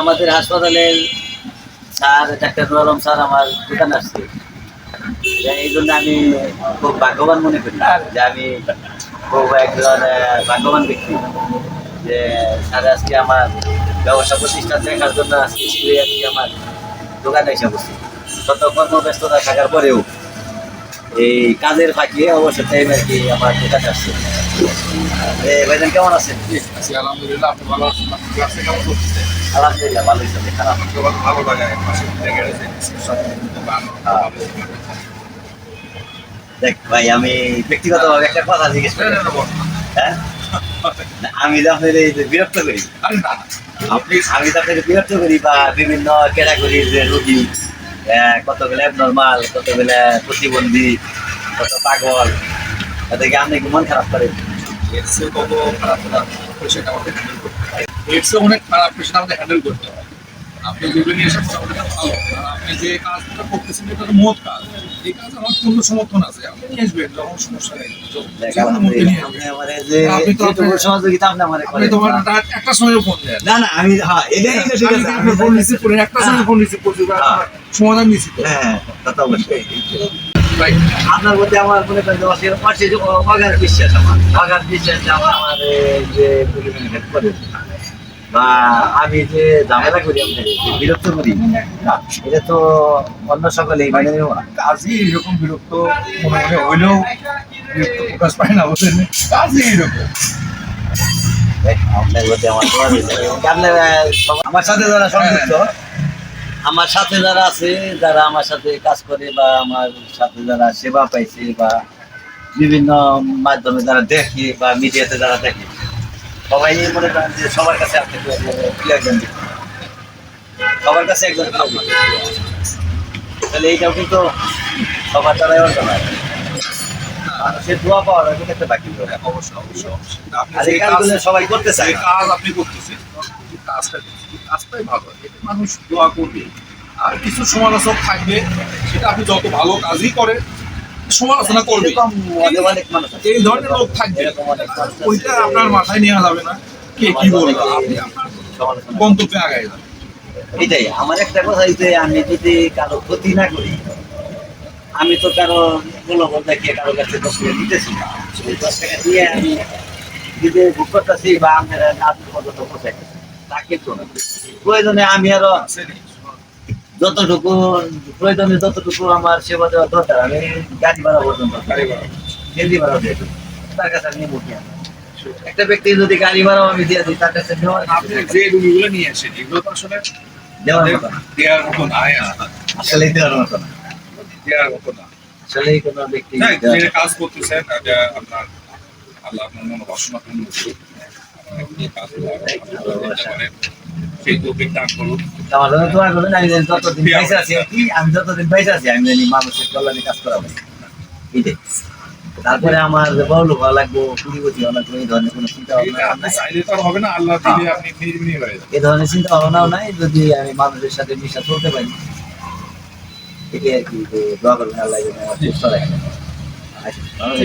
আমাদের হাসপাতালের sir, doctor Nur Alam sir আমার দোকান আসছে। এই জন্য আমি খুব ভাগ্যবান মনে করি যে আমি খুব একজন ভাগ্যবান ব্যক্তি। যে স্যার আজকে আমার ব্যবসা প্রতিষ্ঠান দেখার জন্য আজকে আমার দোকানে এসে বসছি শত কর্মব্যস্ততা থাকার পরেও এই কাজের ফাঁকে অবশ্য টাইম আর কি আমার দোকানে আসছে। ভাইজান কেমন আছেন? আলহামদুলিল্লাহ আপনি ভালো আছেন? ক্লাসে কেমন করতেছে আলহামদুলিল্লাহ ভালোই চলে খারাপ। ভালো লাগে দেখ ভাই আমি ব্যক্তিগতভাবে একটা কথা জিজ্ঞেস করি। হ্যাঁ আমি তো আপনার এই যে বিরক্ত করি আপনি আমি তো আপনাকে বিরক্ত করি বা বিভিন্ন ক্যাটাগরির যে রোগী কতগুলো নর্মাল কতগুলো প্রতিবন্ধী, কত পাগল। তাদেরকে গিয়ে আমি মন খারাপ করে? এর চেয়ে কত খারাপ হ্যান্ডেল করতে এর চেয়ে অনেক খারাপ হ্যান্ডেল করতে হয়। আপনি যেগুলো নিয়ে এসে মোটামুটি একটা ভালো। আর আপনি যে কাজটা করতেছেন এটা তো কাজ। এই কাজ আমার পূর্ণ সমর্থন আছে। আপনি নিয়ে আসবেন যখন সমস্যা নেই। আপনি তো সহযোগিতা আপনি আমারে আপনি তোমার একটা সময় ফোন দেন। না না আমি হ্যাঁ এটাই তো ঠিক আছে আমি ফোন রিসিভ করে একটা সময় ফোন রিসিভ করছি হ্যাঁ। সমাধান তো। হ্যাঁ তা তো অবশ্যই। আপনার মধ্যে আমার মনে করেন অগাধ বিশ্বাস আমার অগাধ বিশ্বাস যে আমার যে হেল্প করেন বা আমি যে ঝামেলা করি আপনাকে যে বিরক্ত করি এটা তো অন্য সকলেই মানে কাজই এরকম বিরক্ত মনে মনে হইলেও বিরক্ত প্রকাশ পায় না বলছেন কাজই এরকম আমার সাথে যারা সংযুক্ত আমার সাথে যারা আছে যারা আমার সাথে কাজ করে বা আমার সাথে যারা সেবা পাইছে বা বিভিন্ন মাধ্যমে যারা দেখে বা মিডিয়াতে যারা দেখে সবাই মনে করেন যে সবার কাছে আপনি একজন ব্যক্তি। সবার কাছে একজন। তাহলে এইটাও কিন্তু সবার দ্বারাই অর্জন হয় মানুষের দোয়া পাওয়ার কিন্তু একটা বাকি রয়েছে। অবশ্যই অবশ্যই আর এই কাজগুলো সবাই করতে চায় কাজ আপনি করতেছেন কাজটা কাজটাই ভালো এতে মানুষ দোয়া করবে আর কিছু সমালোচক থাকবে সেটা আপনি যত ভালো কাজই করেন সমালোচনা করবে। এই ধরনের লোক থাকবে ওইটা আপনার মাথায় নেওয়া যাবে না। কে কি বলবে আপনি আপনার গন্তব্যে আগায় যাবেন এটাই আমার একটা কথা যে আমি যদি কারও ক্ষতি না করি আমি তো কারও প্রলোভন দেখিয়ে কারও কাছে দশ টাকা দিতেছি না। দশ টাকা দিয়ে আমি যদি বুক করতেছি বা আমার নাতি পর্যন্ত পৌঁছাই তাকে তো না প্রয়োজনে আমি আরও যতটুকু প্রয়োজনে যতটুকু আমার সেবা দেওয়ার দরকার আমি গাড়ি ভাড়া পর্যন্ত গাড়ি ভাড়া। দিয়ে তার কাছে আমি মুখে একটা ব্যক্তি যদি গাড়ি ভাড়াও আমি দিয়ে দিই তার কাছে যে রুগীগুলো নিয়ে আসেন এগুলো তো আসলে দেওয়ার তাদের মতো না। দেওয়ার মতো নাই আসলে দেওয়ার মতো না। দেওয়ার মতো না। আসলেই কোনো ব্যক্তি যে কাজ করতেছেন আপনার আল্লাহ আপনার মনে বাসনা পূর্ণ করুক। ভালো সেই তৌফিক দান করুন জন্য দোয়া করবেন, আমি যতদিন বেঁচে আছি আমি যতদিন বেঁচে আছি, আমি জানি মানুষের কল্যাণে কাজ করা হবে। এইটাই। তারপরে আমার লোক হওয়া লাগবো কুড়িপতি হওয়া লাগবো এই ধরনের কোনো চিন্তা ভাবনা। চাইলে তো হবে না আল্লাহ দিলে আপনি নির্বিনি হয়ে যাবেন এই ধরনের চিন্তা ভাবনাও নাই যদি আমি মানুষের সাথে মিশা চলতে পারি এটাই আর কি দোয়া করবেন আল্লাহ সুস্থ রাখেন ভালো।